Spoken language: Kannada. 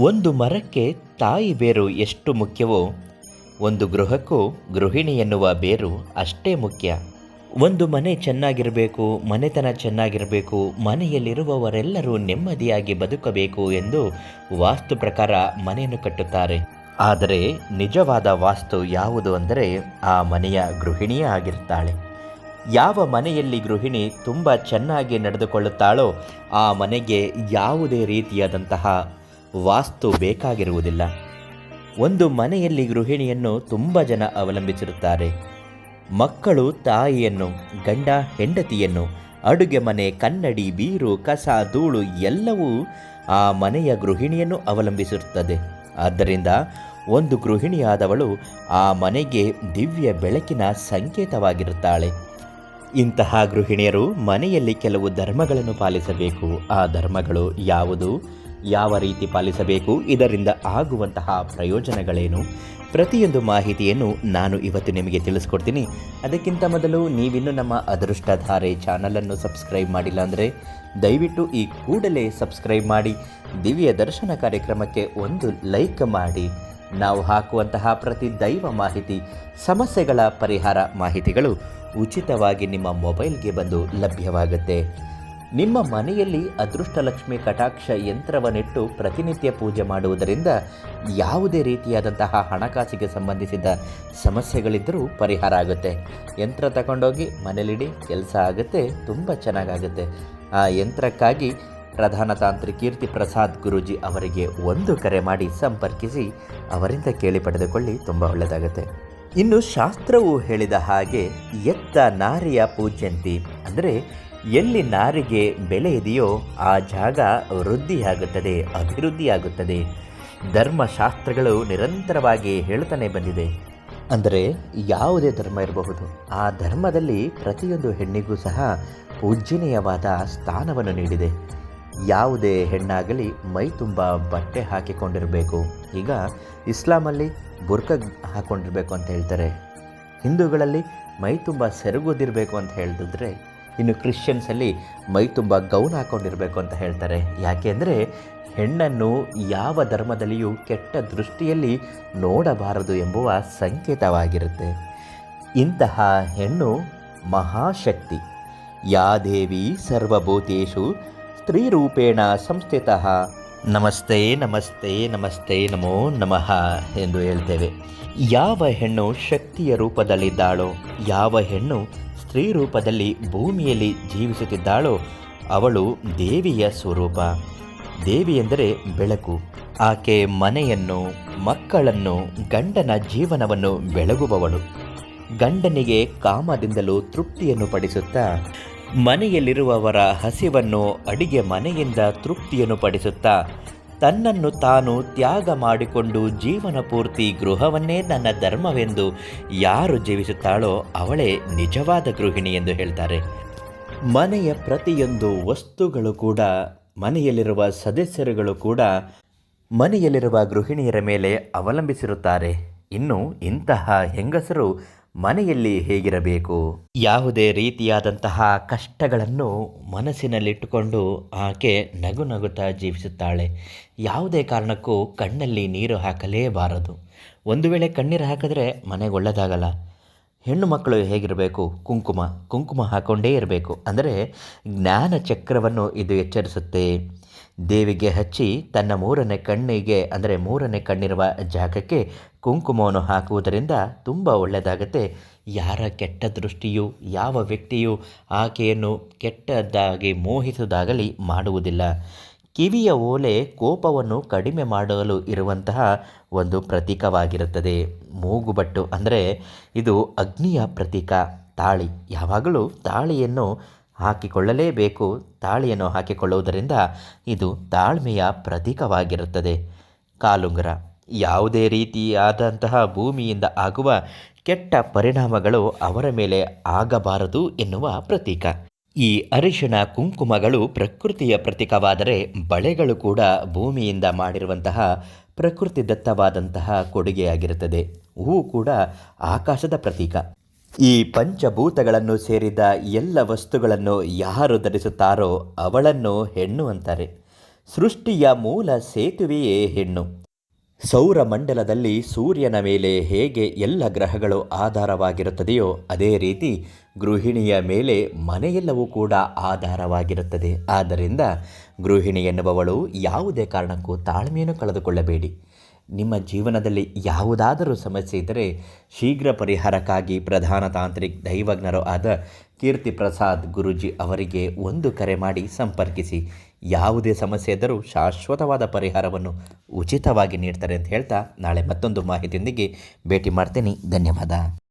ಒಂದು ಮರಕ್ಕೆ ತಾಯಿ ಬೇರು ಎಷ್ಟು ಮುಖ್ಯವೋ, ಒಂದು ಗೃಹಕ್ಕೂ ಗೃಹಿಣಿ ಎನ್ನುವ ಬೇರು ಅಷ್ಟೇ ಮುಖ್ಯ. ಒಂದು ಮನೆ ಚೆನ್ನಾಗಿರಬೇಕು, ಮನೆತನ ಚೆನ್ನಾಗಿರಬೇಕು, ಮನೆಯಲ್ಲಿರುವವರೆಲ್ಲರೂ ನೆಮ್ಮದಿಯಾಗಿ ಬದುಕಬೇಕು ಎಂದು ವಾಸ್ತು ಪ್ರಕಾರ ಮನೆಯನ್ನು ಕಟ್ಟುತ್ತಾರೆ. ಆದರೆ ನಿಜವಾದ ವಾಸ್ತು ಯಾವುದು ಅಂದರೆ ಆ ಮನೆಯ ಗೃಹಿಣಿಯೇ ಆಗಿರ್ತಾಳೆ. ಯಾವ ಮನೆಯಲ್ಲಿ ಗೃಹಿಣಿ ತುಂಬ ಚೆನ್ನಾಗಿ ನಡೆದುಕೊಳ್ಳುತ್ತಾಳೋ, ಆ ಮನೆಗೆ ಯಾವುದೇ ರೀತಿಯಾದಂತಹ ವಾಸ್ತು ಬೇಕಾಗಿರುವುದಿಲ್ಲ. ಒಂದು ಮನೆಯಲ್ಲಿ ಗೃಹಿಣಿಯನ್ನು ತುಂಬ ಜನ ಅವಲಂಬಿಸಿರುತ್ತಾರೆ. ಮಕ್ಕಳು ತಾಯಿಯನ್ನು, ಗಂಡ ಹೆಂಡತಿಯನ್ನು, ಅಡುಗೆ ಮನೆ, ಕನ್ನಡಿ, ಬೀರು, ಕಸ, ಧೂಳು ಎಲ್ಲವೂ ಆ ಮನೆಯ ಗೃಹಿಣಿಯನ್ನು ಅವಲಂಬಿಸಿರುತ್ತದೆ. ಆದ್ದರಿಂದ ಒಂದು ಗೃಹಿಣಿಯಾದವಳು ಆ ಮನೆಗೆ ದಿವ್ಯ ಬೆಳಕಿನ ಸಂಕೇತವಾಗಿರುತ್ತಾಳೆ. ಇಂತಹ ಗೃಹಿಣಿಯರು ಮನೆಯಲ್ಲಿ ಕೆಲವು ಧರ್ಮಗಳನ್ನು ಪಾಲಿಸಬೇಕು. ಆ ಧರ್ಮಗಳು ಯಾವುದು? ಯಾವ ರೀತಿ ಪಾಲಿಸಬೇಕು, ಇದರಿಂದ ಆಗುವಂತಹ ಪ್ರಯೋಜನಗಳೇನು? ಪ್ರತಿಯೊಂದು ಮಾಹಿತಿಯನ್ನು ನಾನು ಇವತ್ತು ನಿಮಗೆ ತಿಳಿಸ್ಕೊಡ್ತೀನಿ. ಅದಕ್ಕಿಂತ ಮೊದಲು ನೀವಿನ್ನೂ ನಮ್ಮ ಅದೃಷ್ಟಧಾರೆ ಚಾನಲನ್ನು ಸಬ್ಸ್ಕ್ರೈಬ್ ಮಾಡಿಲ್ಲ ಅಂದರೆ ದಯವಿಟ್ಟು ಈ ಕೂಡಲೇ ಸಬ್ಸ್ಕ್ರೈಬ್ ಮಾಡಿ, ದಿವ್ಯ ದರ್ಶನ ಕಾರ್ಯಕ್ರಮಕ್ಕೆ ಒಂದು ಲೈಕ್ ಮಾಡಿ. ನಾವು ಹಾಕುವಂತಹ ಪ್ರತಿ ದೈವ ಮಾಹಿತಿ, ಸಮಸ್ಯೆಗಳ ಪರಿಹಾರ ಮಾಹಿತಿಗಳು ಉಚಿತವಾಗಿ ನಿಮ್ಮ ಮೊಬೈಲ್ಗೆ ಬಂದು ಲಭ್ಯವಾಗುತ್ತೆ. ನಿಮ್ಮ ಮನೆಯಲ್ಲಿ ಅದೃಷ್ಟಲಕ್ಷ್ಮಿ ಕಟಾಕ್ಷ ಯಂತ್ರವನ್ನಿಟ್ಟು ಪ್ರತಿನಿತ್ಯ ಪೂಜೆ ಮಾಡುವುದರಿಂದ ಯಾವುದೇ ರೀತಿಯಾದಂತಹ ಹಣಕಾಸಿಗೆ ಸಂಬಂಧಿಸಿದ ಸಮಸ್ಯೆಗಳಿದ್ದರೂ ಪರಿಹಾರ ಆಗುತ್ತೆ. ಯಂತ್ರ ತಗೊಂಡೋಗಿ ಮನೇಲಿಡಿ, ಕೆಲಸ ಆಗುತ್ತೆ, ತುಂಬ ಚೆನ್ನಾಗಾಗುತ್ತೆ. ಆ ಯಂತ್ರಕ್ಕಾಗಿ ಪ್ರಧಾನ ತಾಂತ್ರಿ ಕೀರ್ತಿ ಪ್ರಸಾದ್ ಗುರೂಜಿ ಅವರಿಗೆ ಒಂದು ಕರೆ ಮಾಡಿ ಸಂಪರ್ಕಿಸಿ ಅವರಿಂದ ಕೇಳಿ ಪಡೆದುಕೊಳ್ಳಿ, ತುಂಬ ಒಳ್ಳೆಯದಾಗುತ್ತೆ. ಇನ್ನು ಶಾಸ್ತ್ರವು ಹೇಳಿದ ಹಾಗೆ, ಎತ್ತ ನಾರಿಯ ಪೂಜ್ಯಂತಿ ಅಂದರೆ ಎಲ್ಲಿ ನಾರಿಗೆ ಬೆಲೆ ಇದೆಯೋ ಆ ಜಾಗ ವೃದ್ಧಿಯಾಗುತ್ತದೆ, ಅಭಿವೃದ್ಧಿಯಾಗುತ್ತದೆ. ಧರ್ಮಶಾಸ್ತ್ರಗಳು ನಿರಂತರವಾಗಿ ಹೇಳುತ್ತಾನೆ ಬಂದಿದೆ. ಅಂದರೆ ಯಾವುದೇ ಧರ್ಮ ಇರಬಹುದು. ಆ ಧರ್ಮದಲ್ಲಿ ಪ್ರತಿಯೊಂದು ಹೆಣ್ಣಿಗೂ ಸಹ ಪೂಜ್ಯನೀಯವಾದ ಸ್ಥಾನವನ್ನು ನೀಡಿದೆ. ಯಾವುದೇ ಹೆಣ್ಣಾಗಲಿ ಮೈ ತುಂಬ ಬಟ್ಟೆ ಹಾಕಿಕೊಂಡಿರಬೇಕು. ಈಗ ಇಸ್ಲಾಮಲ್ಲಿ ಬುರ್ಕ ಹಾಕ್ಕೊಂಡಿರಬೇಕು ಅಂತ ಹೇಳ್ತಾರೆ. ಹಿಂದೂಗಳಲ್ಲಿ ಮೈ ತುಂಬ ಸೆರಗೋದಿರಬೇಕು ಅಂತ ಹೇಳಿದ್ರೆ ಇನ್ನು ಕ್ರಿಶ್ಚಿಯನ್ಸಲ್ಲಿ ಮೈ ತುಂಬ ಗೌನ್ ಹಾಕ್ಕೊಂಡಿರಬೇಕು ಅಂತ ಹೇಳ್ತಾರೆ. ಯಾಕೆಂದರೆ ಹೆಣ್ಣನ್ನು ಯಾವ ಧರ್ಮದಲ್ಲಿಯೂ ಕೆಟ್ಟ ದೃಷ್ಟಿಯಲ್ಲಿ ನೋಡಬಾರದು ಎಂಬುವ ಸಂಕೇತವಾಗಿರುತ್ತೆ. ಇಂತಹ ಹೆಣ್ಣು ಮಹಾಶಕ್ತಿ. ಯಾ ದೇವಿ ಸರ್ವಭೂತೇಶು ಸ್ತ್ರೀರೂಪೇಣ ಸಂಸ್ಥಿತ. ನಮಸ್ತೆ ನಮಸ್ತೆ ನಮಸ್ತೆ, ನಮೋ ನಮಃ ಎಂದು ಹೇಳ್ತೇವೆ. ಯಾವ ಹೆಣ್ಣು ಶಕ್ತಿಯ ರೂಪದಲ್ಲಿದ್ದಾಳೋ, ಯಾವ ಹೆಣ್ಣು ಸ್ತ್ರೀ ರೂಪದಲ್ಲಿ ಭೂಮಿಯಲ್ಲಿ ಜೀವಿಸುತ್ತಿದ್ದಾಳೋ ಅವಳು ದೇವಿಯ ಸ್ವರೂಪ. ದೇವಿ ಎಂದರೆ ಬೆಳಕು. ಆಕೆ ಮನೆಯನ್ನು, ಮಕ್ಕಳನ್ನು, ಗಂಡನ ಜೀವನವನ್ನು ಬೆಳಗುವವಳು. ಗಂಡನಿಗೆ ಕಾಮದಿಂದಲೂ ತೃಪ್ತಿಯನ್ನು ಪಡಿಸುತ್ತಾ, ಮನೆಯಲ್ಲಿರುವವರ ಹಸಿವನ್ನು ಅಡಿಗೆ ಮನೆಯಿಂದ ತೃಪ್ತಿಯನ್ನು ಪಡಿಸುತ್ತಾ ತನ್ನನ್ನು ತಾನು ತ್ಯಾಗ ಮಾಡಿಕೊಂಡು ಜೀವನ ಪೂರ್ತಿ ಗೃಹವನ್ನೇ ನನ್ನ ಧರ್ಮವೆಂದು ಯಾರು ಜೀವಿಸುತ್ತಾಳೋ ಅವಳೇ ನಿಜವಾದ ಗೃಹಿಣಿ ಎಂದು ಹೇಳ್ತಾರೆ. ಮನೆಯ ಪ್ರತಿಯೊಂದು ವಸ್ತುಗಳು ಕೂಡ, ಮನೆಯಲ್ಲಿರುವ ಸದಸ್ಯರುಗಳು ಕೂಡ ಮನೆಯಲ್ಲಿರುವ ಗೃಹಿಣಿಯರ ಮೇಲೆ ಅವಲಂಬಿಸಿರುತ್ತಾರೆ. ಇನ್ನು ಇಂತಹ ಹೆಂಗಸರು ಮನೆಯಲ್ಲಿ ಹೇಗಿರಬೇಕು? ಯಾವುದೇ ರೀತಿಯಾದಂತಹ ಕಷ್ಟಗಳನ್ನು ಮನಸ್ಸಿನಲ್ಲಿಟ್ಟುಕೊಂಡು ಆಕೆ ನಗು ನಗುತ್ತಾ ಜೀವಿಸುತ್ತಾಳೆ. ಯಾವುದೇ ಕಾರಣಕ್ಕೂ ಕಣ್ಣಲ್ಲಿ ನೀರು ಹಾಕಲೇಬಾರದು. ಒಂದು ವೇಳೆ ಕಣ್ಣೀರು ಹಾಕಿದ್ರೆ ಮನೆಗೆ ಒಳ್ಳೆಯದಾಗಲ್ಲ ಹೆಣ್ಣು ಮಕ್ಕಳು ಹೇಗಿರಬೇಕು? ಕುಂಕುಮ. ಕುಂಕುಮ ಹಾಕೊಂಡೇ ಇರಬೇಕು. ಅಂದರೆ ಜ್ಞಾನ ಚಕ್ರವನ್ನು ಇದು ಎಚ್ಚರಿಸುತ್ತೆ. ದೇವಿಗೆ ಹಚ್ಚಿ ತನ್ನ ಮೂರನೇ ಕಣ್ಣಿಗೆ, ಅಂದರೆ ಮೂರನೇ ಕಣ್ಣಿರುವ ಜಾಗಕ್ಕೆ ಕುಂಕುಮವನ್ನು ಹಾಕುವುದರಿಂದ ತುಂಬ ಒಳ್ಳೆಯದಾಗುತ್ತೆ. ಯಾರ ಕೆಟ್ಟ ದೃಷ್ಟಿಯು, ಯಾವ ವ್ಯಕ್ತಿಯು ಆಕೆಯನ್ನು ಕೆಟ್ಟದ್ದಾಗಿ ಮೋಹಿಸುವುದಾಗಲಿ ಮಾಡುವುದಿಲ್ಲ. ಕಿವಿಯ ಓಲೆ ಕೋಪವನ್ನು ಕಡಿಮೆ ಮಾಡಲು ಇರುವಂತಹ ಒಂದು ಪ್ರತೀಕವಾಗಿರುತ್ತದೆ. ಮೂಗುಬಟ್ಟು ಅಂದರೆ ಇದು ಅಗ್ನಿಯ ಪ್ರತೀಕ. ತಾಳಿ. ಯಾವಾಗಲೂ ತಾಳಿಯನ್ನು ಹಾಕಿಕೊಳ್ಳಲೇಬೇಕು. ತಾಳಿಯನ್ನು ಹಾಕಿಕೊಳ್ಳುವುದರಿಂದ ಇದು ತಾಳ್ಮೆಯ ಪ್ರತೀಕವಾಗಿರುತ್ತದೆ. ಕಾಲುಂಗರ, ಯಾವುದೇ ರೀತಿಯಾದಂತಹ ಭೂಮಿಯಿಂದ ಆಗುವ ಕೆಟ್ಟ ಪರಿಣಾಮಗಳು ಅವರ ಮೇಲೆ ಆಗಬಾರದು ಎನ್ನುವ ಪ್ರತೀಕ. ಈ ಅರಿಶಿಣ ಕುಂಕುಮಗಳು ಪ್ರಕೃತಿಯ ಪ್ರತೀಕವಾದರೆ ಬಳೆಗಳು ಕೂಡ ಭೂಮಿಯಿಂದ ಮಾಡಿರುವಂತಹ ಪ್ರಕೃತಿ ದತ್ತವಾದಂತಹ ಕೊಡುಗೆಯಾಗಿರುತ್ತದೆ. ಹೂವು ಕೂಡ ಆಕಾಶದ ಪ್ರತೀಕ. ಈ ಪಂಚಭೂತಗಳನ್ನು ಸೇರಿದ ಎಲ್ಲ ವಸ್ತುಗಳನ್ನು ಯಾರು ಧರಿಸುತ್ತಾರೋ ಅವಳನ್ನು ಹೆಣ್ಣು ಅಂತಾರೆ. ಸೃಷ್ಟಿಯ ಮೂಲ ಸೇತುವೆಯೇ ಹೆಣ್ಣು. ಸೌರಮಂಡಲದಲ್ಲಿ ಸೂರ್ಯನ ಮೇಲೆ ಹೇಗೆ ಎಲ್ಲ ಗ್ರಹಗಳು ಆಧಾರವಾಗಿರುತ್ತದೆಯೋ ಅದೇ ರೀತಿ ಗೃಹಿಣಿಯ ಮೇಲೆ ಮನೆಯೆಲ್ಲವೂ ಕೂಡ ಆಧಾರವಾಗಿರುತ್ತದೆ. ಆದ್ದರಿಂದ ಗೃಹಿಣಿ ಎನ್ನುವವಳು ಯಾವುದೇ ಕಾರಣಕ್ಕೂ ತಾಳ್ಮೆಯನ್ನು ಕಳೆದುಕೊಳ್ಳಬೇಡಿ. ನಿಮ್ಮ ಜೀವನದಲ್ಲಿ ಯಾವುದಾದರೂ ಸಮಸ್ಯೆ ಇದ್ದರೆ ಶೀಘ್ರ ಪರಿಹಾರಕ್ಕಾಗಿ ಪ್ರಧಾನ ತಾಂತ್ರಿಕ್ ದೈವಜ್ಞರು ಆದ ಕೀರ್ತಿ ಪ್ರಸಾದ್ ಗುರುಜಿ ಅವರಿಗೆ ಒಂದು ಕರೆ ಮಾಡಿ ಸಂಪರ್ಕಿಸಿ. ಯಾವುದೇ ಸಮಸ್ಯೆ ಇದ್ದರೂ ಶಾಶ್ವತವಾದ ಪರಿಹಾರವನ್ನು ಉಚಿತವಾಗಿ ನೀಡ್ತಾರೆ ಅಂತ ಹೇಳ್ತಾ ನಾಳೆ ಮತ್ತೊಂದು ಮಾಹಿತಿಯೊಂದಿಗೆ ಭೇಟಿ ಮಾಡ್ತೀನಿ. ಧನ್ಯವಾದ.